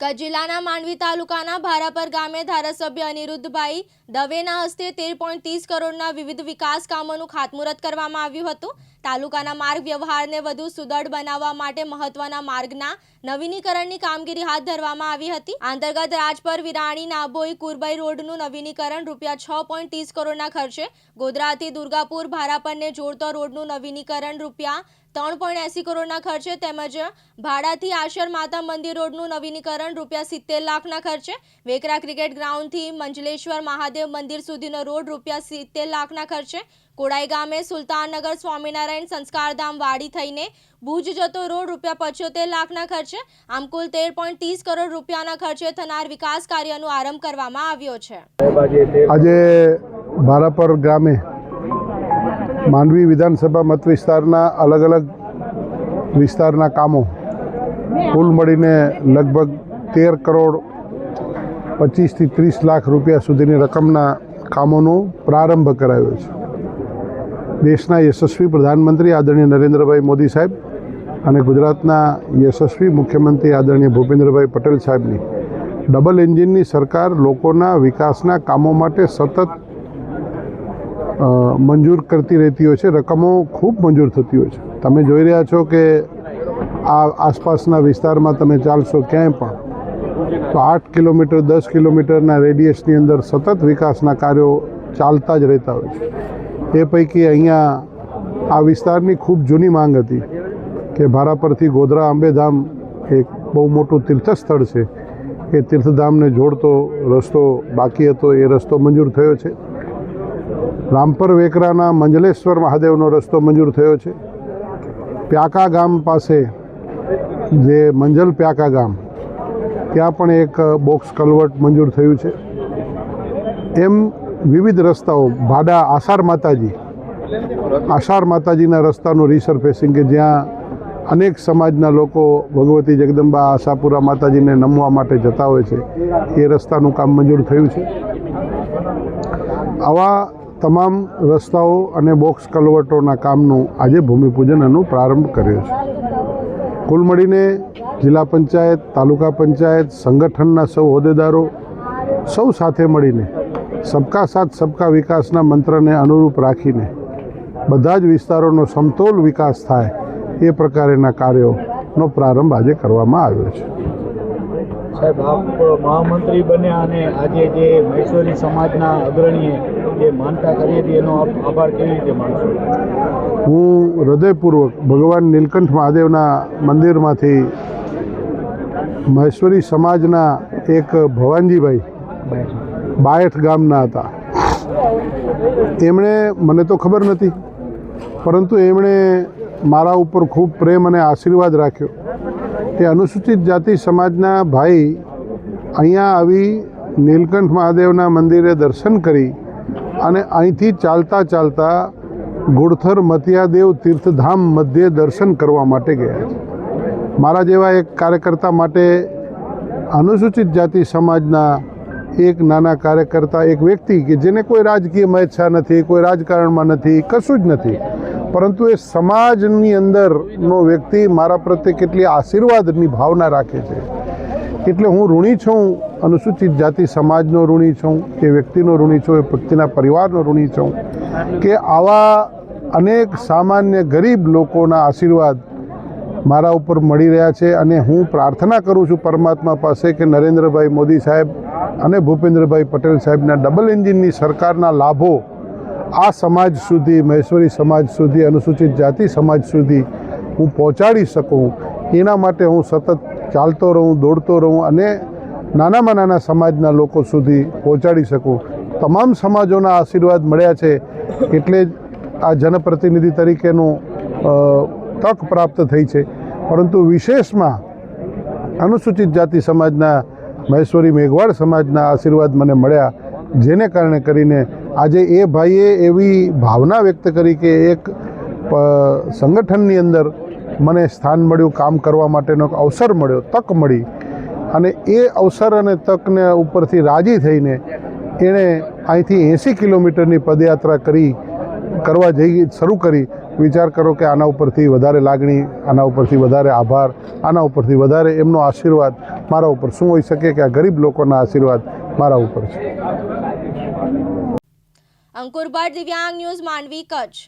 કચ્છ જિલ્લાના માંડવી તાલુકાના ભારાપર ગામે ધારાસભ્ય અનિરુદ્ધભાઈ દવેના હસ્તે તેર પોઈન્ટ ત્રીસ કરોડના વિવિધ વિકાસ કામોનું ખાતમુહૂર્ત કરવામાં આવ્યું હતું. તાલુકાના માર્ગ વ્યવહારને વધુ સુદૃઢ બનાવવા માટે મહત્વના માર્ગના નવીનીકરણની કામગીરી હાથ ધરવામાં આવી હતી. અંતર્ગત રાજપર, વિરાણી, નાભોઈ, કુરબાઈ રોડનું નવીનીકરણ રૂપિયા છ પોઈન્ટ ત્રીસ કરોડના ખર્ચે ગોધરાથી દુર્ગાપુર, ભારાપરને જોડતો રોડનું નવીનીકરણ રૂપિયા ત્રણ પોઈન્ટ એસી કરોડના ખર્ચે તેમજ ભાડાથી આશર માતા મંદિર રોડનું નવીનીકરણ રૂપિયા સિત્તેર લાખના ખર્ચે. વેકરા ક્રિકેટ ગ્રાઉન્ડથી મંજલેશ્વર મહાદેવ મંદિર સુધીનો રોડ રૂપિયા સિત્તેર લાખના ખર્ચે. કોડાઈ ગામે સુલતાનનગર સ્વામિનારાયણ સંસ્કારધામ વાડી થઈને ભુજ જતો રોડ રૂપિયા પચોતેર લાખના ખર્ચે. આમ કુલ તેર પોઈન્ટ ત્રીસ કરોડ રૂપિયાના ખર્ચે થનાર વિકાસ કાર્યનો આરંભ કરવામાં આવ્યો છે. આજે ભારાપર ગામે માંડવી વિધાનસભા મત વિસ્તારના અલગ અલગ વિસ્તારના કામો કુલ મળીને લગભગ તેર કરોડ પચીસથી ત્રીસ લાખ રૂપિયા સુધીની રકમના કામોનો પ્રારંભ કરાયો છે. દેશના યશસ્વી પ્રધાનમંત્રી આદરણીય નરેન્દ્રભાઈ મોદી સાહેબ અને ગુજરાતના યશસ્વી મુખ્યમંત્રી આદરણીય ભૂપેન્દ્રભાઈ પટેલ સાહેબની ડબલ એન્જિનની સરકાર લોકોના વિકાસના કામો માટે સતત મંજૂર કરતી રહેતી હોય છે. રકમો ખૂબ મંજૂર થતી હોય છે. તમે જોઈ રહ્યા છો કે આ આસપાસના વિસ્તારમાં તમે ચાલશો ક્યાંય પણ, તો આઠ કિલોમીટર, દસ કિલોમીટરના રેડિયસની અંદર સતત વિકાસના કાર્યો ચાલતા જ રહેતા હોય છે. એ પૈકી અહીંયા આ વિસ્તારની ખૂબ જૂની માંગ હતી કે ભારા પરથી ગોધરા આંબેધામ એક બહુ મોટું તીર્થસ્થળ છે. એ તીર્થધામને જોડતો રસ્તો બાકી હતો. એ રસ્તો મંજૂર થયો છે. રામપર વેકરાના મંજલેશ્વર મહાદેવનો રસ્તો મંજૂર થયો છે. પ્યાકા ગામ પાસે જે મંજલ પ્યાકા ગામ, ત્યાં પણ એક બોક્સ કલવટ મંજૂર થયું છે. એમ વિવિધ રસ્તાઓ, ભાડા આષાઢ માતાજી આષાઢ માતાજીના રસ્તાનું રિસર્ફેસિંગ કે જ્યાં અનેક સમાજના લોકો ભગવતી જગદંબા આશાપુરા માતાજીને નમવા માટે જતા હોય છે, એ રસ્તાનું કામ મંજૂર થયું છે. આવા તમામ રસ્તાઓ અને બોક્સ કલવટોના કામનું આજે ભૂમિપૂજન એનો પ્રારંભ કર્યો છે. કુલ મળીને જિલ્લા પંચાયત, તાલુકા પંચાયત, સંગઠનના સૌ હોદ્દેદારો સૌ સાથે મળીને, સબકા સાથ, સબકા વિકાસના મંત્રને અનુરૂપ રાખીને બધા જ વિસ્તારોનો સમતોલ વિકાસ થાય એ પ્રકારેના કાર્યોનો પ્રારંભ આજે કરવામાં આવ્યો છે. સાહેબ, આપ મહામંત્રી બન્યા અને આજે જે મહેશ્વરી સમાજના અગ્રણીએ જે માનતા કરી હતી, એનો આપ આભાર કેવી રીતે માનશો? હું હૃદયપૂર્વક ભગવાન નીલકંઠ મહાદેવના મંદિરમાંથી મહેશ્વરી સમાજના એક ભવાનજીભાઈ બાયઠ ગામના હતા. એમણે, મને તો ખબર નથી પરંતુ એમણે મારા ઉપર ખૂબ પ્રેમ અને આશીર્વાદ રાખ્યો. કે અનુસૂચિત જાતિ સમાજના ભાઈ અહીંયા આવી નીલકંઠ મહાદેવના મંદિરે દર્શન કરી અને અહીંથી ચાલતા ચાલતા ગુડથર મતિયાદેવ તીર્થધામ મધ્યે દર્શન કરવા માટે ગયા છે. મારા જેવા એક કાર્યકર્તા માટે અનુસૂચિત જાતિ સમાજના એક નાના કાર્યકર્તા, એક વ્યક્તિ કે જેને કોઈ રાજકીય મહેચ્છા નથી, કોઈ રાજકારણમાં નથી, કશું જ નથી પરંતુ એ સમાજની અંદરનો વ્યક્તિ મારા પ્રત્યે કેટલી આશીર્વાદની ભાવના રાખે છે. એટલે હું ઋણી છું, અનુસૂચિત જાતિ સમાજનો ઋણી છું, એ વ્યક્તિનો ઋણી છું, એ વ્યક્તિના પરિવારનો ઋણી છું, કે આવા અનેક સામાન્ય ગરીબ લોકોના આશીર્વાદ મારા ઉપર મળી રહ્યા છે અને હું પ્રાર્થના કરું છું પરમાત્મા પાસે કે નરેન્દ્રભાઈ મોદી સાહેબ અને ભૂપેન્દ્રભાઈ પટેલ સાહેબના ડબલ એન્જિનની સરકારના લાભો આ સમાજ સુધી, મહેશ્વરી સમાજ સુધી, અનુસૂચિત જાતિ સમાજ સુધી હું પહોંચાડી શકું. એના માટે હું સતત ચાલતો રહું, દોડતો રહું અને નાનામાં નાના સમાજના લોકો સુધી પહોંચાડી શકું. તમામ સમાજોના આશીર્વાદ મળ્યા છે એટલે જ આ જનપ્રતિનિધિ તરીકેનું તક પ્રાપ્ત થઈ છે. પરંતુ વિશેષમાં અનુસૂચિત જાતિ સમાજના, મહેશ્વરી મેઘવાડ સમાજના આશીર્વાદ મને મળ્યા, જેને કારણે કરીને આજે એ ભાઈએ એવી ભાવના વ્યક્ત કરી કે એક સંગઠનની અંદર મને સ્થાન મળ્યું, કામ કરવા માટેનો અવસર મળ્યો, તક મળી. અને એ અવસર અને તકને ઉપરથી રાજી થઈને એણે અહીંથી એંસી કિલોમીટરની પદયાત્રા કરી, કરવા જઈ, શરૂ કરી. વિચાર કરો કે આના ઉપરથી વધારે લાગણી, આના ઉપરથી વધારે આભાર, આના ઉપરથી વધારે એમનો આશીર્વાદ મારા ઉપર. શું હોઈ શકે કે આ ગરીબ લોકોના આશીર્વાદ મારા ઉપર છે? અંકુર ભટ્ટ દિવ્યાંગ ન્યૂઝ માંડવી કચ્છ